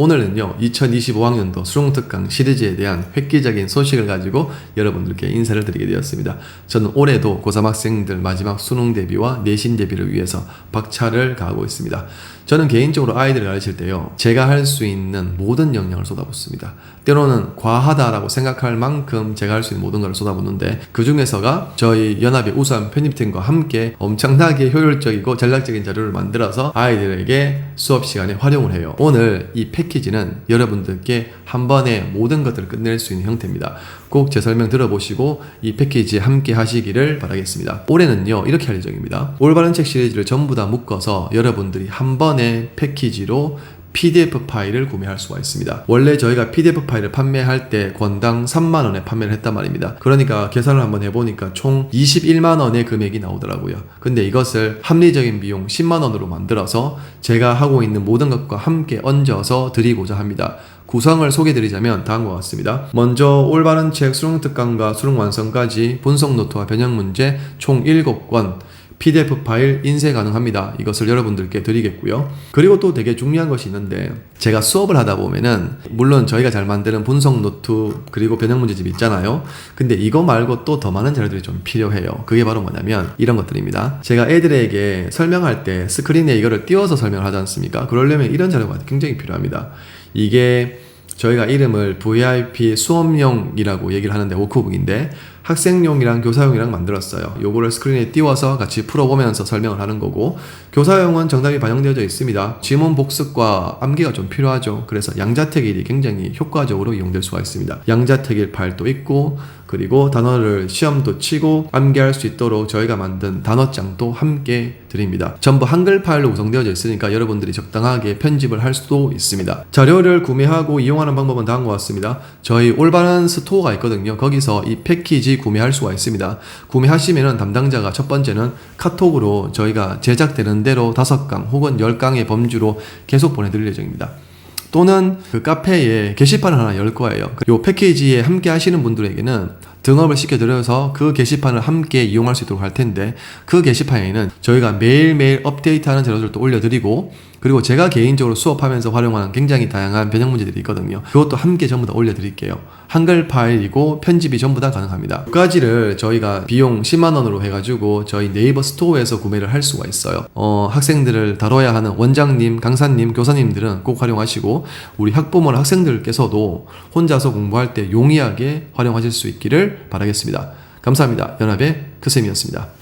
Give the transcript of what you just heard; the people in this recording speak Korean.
오늘은요 2025학년도 수능특강 시리즈에 대한 획기적인 소식을 가지고 여러분들께 인사를 드리게 되었습니다. 저는 올해도 고3 학생들 마지막 수능 대비와 내신 대비를 위해서 박차를 가하고 있습니다. 저는 개인적으로 아이들을 가르칠 때요 제가 할 수 있는 모든 역량을 쏟아붓습니다. 때로는 과하다라고 생각할 만큼 제가 할 수 있는 모든 걸 쏟아붓는데 그 중에서가 저희 연합의 우수한 편집팀과 함께 엄청나게 효율적이고 전략적인 자료를 만들어서 아이들에게 수업 시간에 활용을 해요. 오늘 이 패키지는 여러분들께 한 번에 모든 것들을 끝낼 수 있는 형태입니다. 꼭 제 설명 들어보시고 이 패키지 함께 하시기를 바라겠습니다. 올해는요 이렇게 할 예정입니다. 올바른 책 시리즈를 전부 다 묶어서 여러분들이 한 번에 패키지로 PDF 파일을 구매할 수가 있습니다. 원래 저희가 PDF 파일을 판매할 때 권당 3만 원에 판매를 했단 말입니다. 그러니까 계산을 한번 해보니까 총 21만 원의 금액이 나오더라고요. 근데 이것을 합리적인 비용 10만 원으로 만들어서 제가 하고 있는 모든 것과 함께 얹어서 드리고자 합니다. 구성을 소개드리자면 다음과 같습니다. 먼저 올바른 책 수능 특강과 수능 완성까지 분석 노트와 변형 문제 총 7권 PDF 파일 인쇄 가능합니다. 이것을 여러분들께 드리겠고요. 그리고 또 되게 중요한 것이 있는데 제가 수업을 하다 보면은 물론 저희가 잘 만드는 분석 노트 그리고 변형 문제집 있잖아요. 근데 이거 말고 또 더 많은 자료들이 좀 필요해요. 그게 바로 뭐냐면 이런 것들입니다. 제가 애들에게 설명할 때 스크린에 이거를 띄워서 설명을 하지 않습니까? 그러려면 이런 자료가 굉장히 필요합니다. 이게 저희가 이름을 VIP 수업용이라고 얘기를 하는데 워크북인데 학생용이랑 교사용이랑 만들었어요. 요거를 스크린에 띄워서 같이 풀어보면서 설명을 하는 거고 교사용은 정답이 반영되어져 있습니다. 지문 복습과 암기가 좀 필요하죠. 그래서 양자택일이 굉장히 효과적으로 이용될 수가 있습니다. 양자택일 파일도 있고 그리고 단어를 시험도 치고 암기할 수 있도록 저희가 만든 단어장도 함께 드립니다. 전부 한글 파일로 구성되어져 있으니까 여러분들이 적당하게 편집을 할 수도 있습니다. 자료를 구매하고 이용하는 방법은 다음과 같습니다. 저희 올바른 스토어가 있거든요. 거기서 이 패키지 구매할 수가 있습니다. 구매하시면은 담당자가 첫 번째는 카톡으로 저희가 제작되는 대로 다섯 강 혹은 열 강의 범주로 계속 보내드릴 예정입니다. 또는 그 카페에 게시판을 하나 열 거예요. 이 패키지에 함께 하시는 분들에게는 등업을 시켜드려서 그 게시판을 함께 이용할 수 있도록 할 텐데 그 게시판에는 저희가 매일매일 업데이트하는 자료들도 올려드리고 그리고 제가 개인적으로 수업하면서 활용하는 굉장히 다양한 변형 문제들이 있거든요. 그것도 함께 전부 다 올려드릴게요. 한글 파일이고 편집이 전부 다 가능합니다. 두 가지를 저희가 비용 10만 원으로 해가지고 저희 네이버 스토어에서 구매를 할 수가 있어요. 어, 학생들을 다뤄야 하는 원장님, 강사님, 교사님들은 꼭 활용하시고 우리 학부모 학생들께서도 혼자서 공부할 때 용이하게 활용하실 수 있기를 바라겠습니다. 감사합니다. 연합의 크쌤이었습니다.